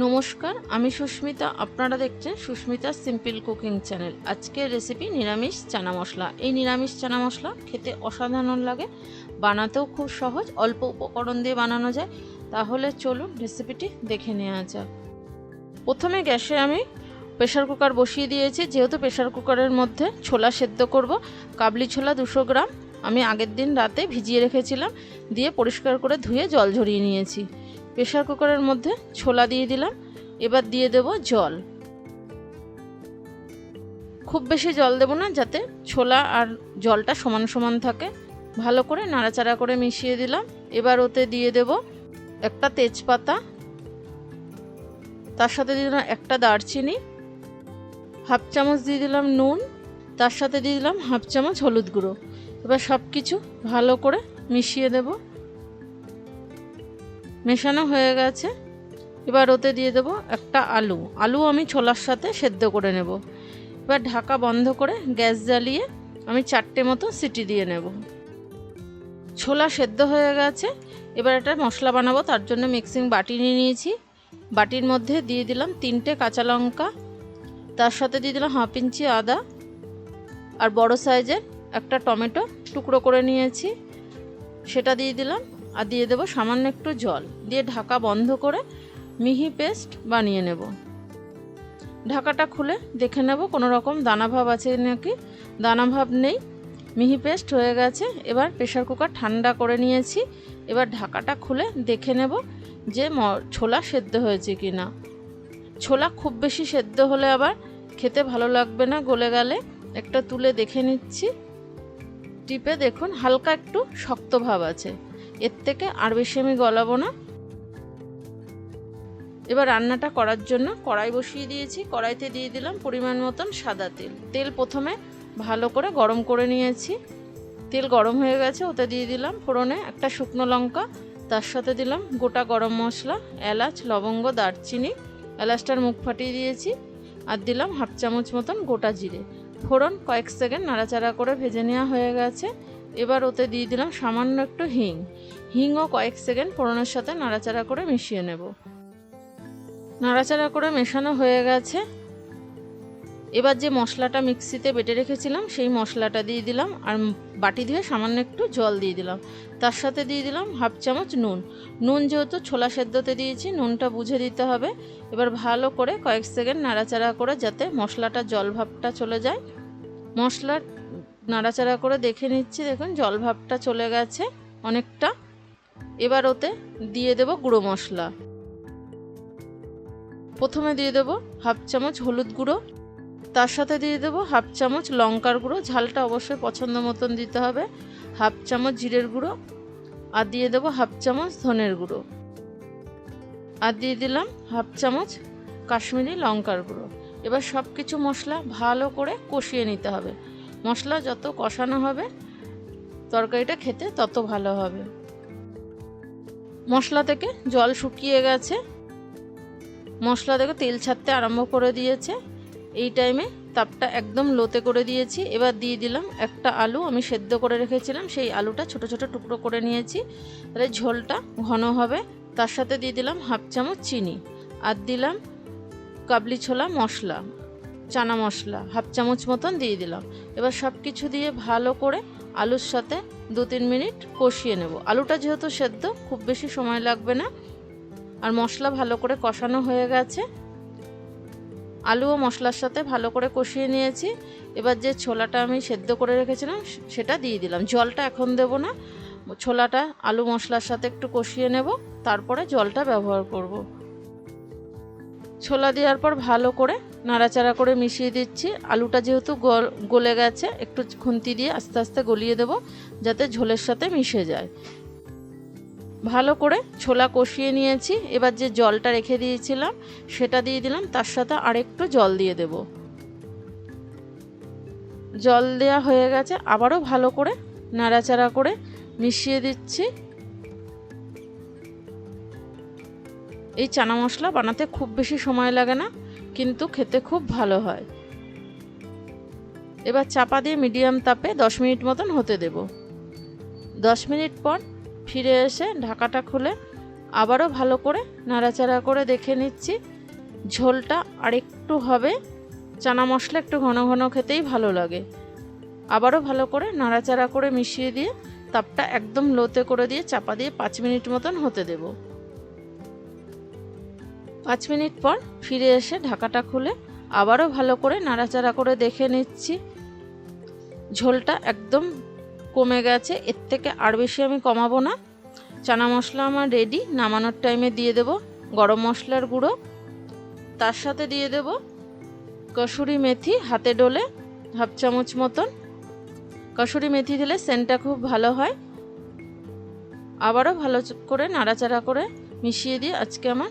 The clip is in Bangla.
নমস্কার, আমি সুস্মিতা। আপনারা দেখছেন সুস্মিতা সিম্পল কুকিং চ্যানেল আজকের রেসিপি নিরামিষ চানা মশলা। এই নিরামিষ চানা মশলা খেতে অসাধারণ লাগে। বানাতেও খুব সহজ, অল্প উপকরণ দিয়ে বানানো যায়। তাহলে চলুন রেসিপিটি দেখে নেওয়া যাক। প্রথমে গ্যাসে আমি প্রেশার কুকার বসিয়ে দিয়েছি। যেহেতু প্রেশার কুকারের মধ্যে ছোলা সেদ্ধ করব, কাবলি ছোলা দুশো গ্রাম। আমি আগের দিন রাতে ভিজিয়ে রেখেছিলাম। দিয়ে পরিষ্কার করে ধুয়ে জল ঝরিয়ে নিয়েছি। প্রেশার কুকারের মধ্যে ছোলা দিয়ে দিলাম। এবার দিয়ে দেব জল। খুব বেশি জল দেব না, যাতে ছোলা আর জলটা সমান সমান থাকে। ভালো করে নাড়াচাড়া করে মিশিয়ে দিলাম। এবার ওতে দিয়ে দেব একটা তেজপাতা। তার সাথে দিয়ে দিলাম একটা দারচিনি। হাফ চামচ দিয়ে দিলাম নুন। তার সাথে দিয়ে দিলাম হাফ চামচ হলুদ গুঁড়ো। এবার সব কিছু ভালো করে মিশিয়ে দেবো। মেশানো হয়ে গেছে। এবার ওতে দিয়ে দেব একটা আলু। আলু আমি ছোলার সাথে সেদ্ধ করে নেব। এবার ঢাকা বন্ধ করে গ্যাস জ্বালিয়ে আমি চারটে মতো সিটি দিয়ে নেব। ছোলা সেদ্ধ হয়ে গেছে। এবার একটা মশলা বানাবো, তার জন্য মিক্সিং বাটি নিয়ে নিয়েছি। বাটির মধ্যে দিয়ে দিলাম তিনটে কাঁচা লঙ্কা। তার সাথে দিয়ে দিলাম হাফ ইঞ্চি আদা। আর বড় সাইজের একটা টমেটো টুকরো করে নিয়েছি। সেটা দিয়ে দিলাম। আর দিয়ে দেবো সামান্য একটু জল। দিয়ে ঢাকা বন্ধ করে মিহি পেস্ট বানিয়ে নেব। ঢাকাটা খুলে দেখে নেব কোনো রকম দানা ভাব আছে নাকি। দানা ভাব নেই, মিহি পেস্ট হয়ে গেছে। এবার প্রেশার কুকার ঠান্ডা করে নিয়েছি। এবার ঢাকাটা খুলে দেখে নেব যে ছোলা সেদ্ধ হয়েছে কি না ছোলা খুব বেশি সেদ্ধ হলে আবার খেতে ভালো লাগবে না, গলে গেলে। একটা তুলে দেখে নিচ্ছি। টিপে দেখুন, হালকা একটু শক্ত ভাব আছে। এর থেকে আর বেশি আমি গলাবো না। এবার রান্নাটা করার জন্য কড়াই বসিয়ে দিয়েছি। কড়াইতে দিয়ে দিলাম পরিমাণ মতন সাদা তেল। তেল প্রথমে ভালো করে গরম করে নিয়েছি। তেল গরম হয়ে গেছে, ওতে দিয়ে দিলাম ফোড়নে একটা শুকনো লঙ্কা। তার সাথে দিলাম গোটা গরম মশলা, এলাচ, লবঙ্গ, দারচিনি। এলাচটার মুখ ফাটিয়ে দিয়েছি আর দিলাম হাফ চামচ মতন গোটা জিরে। ফোড়ন কয়েক সেকেন্ড নাড়াচাড়া করে ভেজে নেওয়া হয়ে গেছে। এবার ওতে দিয়ে দিলাম সামান্য একটু হিং। হিংও কয়েক সেকেন্ড ফোড়নের সাথে নাড়াচাড়া করে মিশিয়ে নেব। নাড়াচাড়া করে মেশানো হয়ে গেছে। এবার যে মশলাটা মিক্সিতে বেটে রেখেছিলাম, সেই মশলাটা দিয়ে দিলাম আর বাটি দিয়ে সামান্য একটু জল দিয়ে দিলাম। তার সাথে দিয়ে দিলাম হাফ চামচ নুন। নুন যেহেতু ছোলা সেদ্ধতে দিয়েছি, নুনটা বুঝে দিতে হবে। এবার ভালো করে কয়েক সেকেন্ড নাড়াচাড়া করে যাতে মশলাটা জল ভাবটা চলে যায়। মশলার নাড়াচাড়া করে দেখে নিচ্ছি, দেখুন, জল ভাবটা চলে গেছে অনেকটা। এবার ওতে দিয়ে দেব গুঁড়ো মশলা। প্রথমে দিয়ে দেব হাফ চামচ হলুদ গুঁড়ো, তার সাথে দিয়ে দেবো হাফ চামচ লঙ্কার গুঁড়ো, ঝালটা অবশ্যই পছন্দ মতন দিতে হবে। হাফ চামচ জিরের গুঁড়ো, আর দিয়ে দেবো হাফ চামচ ধনের গুঁড়ো। আর দিয়ে দিলাম হাফ চামচ কাশ্মীরি লঙ্কার গুঁড়ো। এবার সব কিছু মশলা ভালো করে কষিয়ে নিতে হবে। মশলা যত কষানো হবে, তরকারিটা খেতে তত ভালো হবে। মশলা থেকে জল শুকিয়ে গেছে। মশলা থেকে তেল ছাড়তে আরম্ভ করে দিয়েছে। এই টাইমে তাপটা একদম লোতে করে দিয়েছি। এবার দিয়ে দিলাম একটা আলু। আমি সেদ্ধ করে রেখেছিলাম। সেই আলুটা ছোট ছোট টুকরো করে নিয়েছি। তাহলে ঝোলটা ঘন হবে। তার সাথে দিয়ে দিলাম হাফ চামচ চিনি। আর দিলাম কাবলি ছোলা মশলা। চানা মশলা, হাফ চামচ মতন দিয়ে দিলাম। এবার সব কিছু দিয়ে ভালো করে আলুর সাথে দু তিন মিনিট কষিয়ে নেব। আলুটা যেহেতু সেদ্ধ, খুব বেশি সময় লাগবে না। আর মশলা ভালো করে কষানো হয়ে গেছে। আলু ও মশলার সাথে ভালো করে কষিয়ে নিয়েছি। এবার যে ছোলাটা আমি সেদ্ধ করে রেখেছিলাম সেটা দিয়ে দিলাম। জলটা এখন দেব না। ছোলাটা আলু মশলার সাথে একটু কষিয়ে নেব। তারপরে জলটা ব্যবহার করব। ছোলা দেওয়ার পর ভালো করে নাড়াচাড়া করে মিশিয়ে দিচ্ছি। আলুটা যেহেতু গলে গেছে, একটু খুন্তি দিয়ে আস্তে আস্তে গলিয়ে দেব, যাতে ঝোলের সাথে মিশে যায়। ভালো করে ছোলা কষিয়ে নিয়েছি। এবার যে জলটা রেখে দিয়েছিলাম, সেটা দিয়ে দিলাম, তার সাথে আরেকটু জল দিয়ে দেব। জল দেওয়া হয়ে গেছে, আবারও ভালো করে নাড়াচাড়া করে মিশিয়ে দিচ্ছি। এই চানা মশলা বানাতে খুব বেশি সময় লাগে না, কিন্তু খেতে খুব ভালো হয়। এবার চাপা দিয়ে মিডিয়াম তাপে দশ মিনিট মতন হতে দেব। দশ মিনিট পর ফিরে এসে ঢাকাটা খুলে আবারও ভালো করে নাড়াচাড়া করে দেখে নিচ্ছি ঝোলটা আরেকটু হবে। চানা মশলা একটু ঘন ঘন খেতেই ভালো লাগে। আবারও ভালো করে নাড়াচাড়া করে মিশিয়ে দিয়ে তাপটা একদম লোতে করে দিয়ে চাপা দিয়ে পাঁচ মিনিট মতন হতে দেব। পাঁচ মিনিট পর ফিরে এসে ঢাকাটা খুলে আবারও ভালো করে নাড়াচাড়া করে দেখে নিচ্ছি। ঝোলটা একদম কমে গেছে, এর থেকে আর বেশি আমি কমাবো না। চানা মশলা আমার রেডি নামানোর টাইমে দিয়ে দেব। গরম মশলার গুঁড়ো, তার সাথে দিয়ে দেব কসুরি মেথি হাতে ডলে হাফ চামচ মতন। কসুরি মেথি দিলে সেন্টটা খুব ভালো হয়। আবারও ভালো করে নাড়াচাড়া করে মিশিয়ে দিয়ে আজকে আমার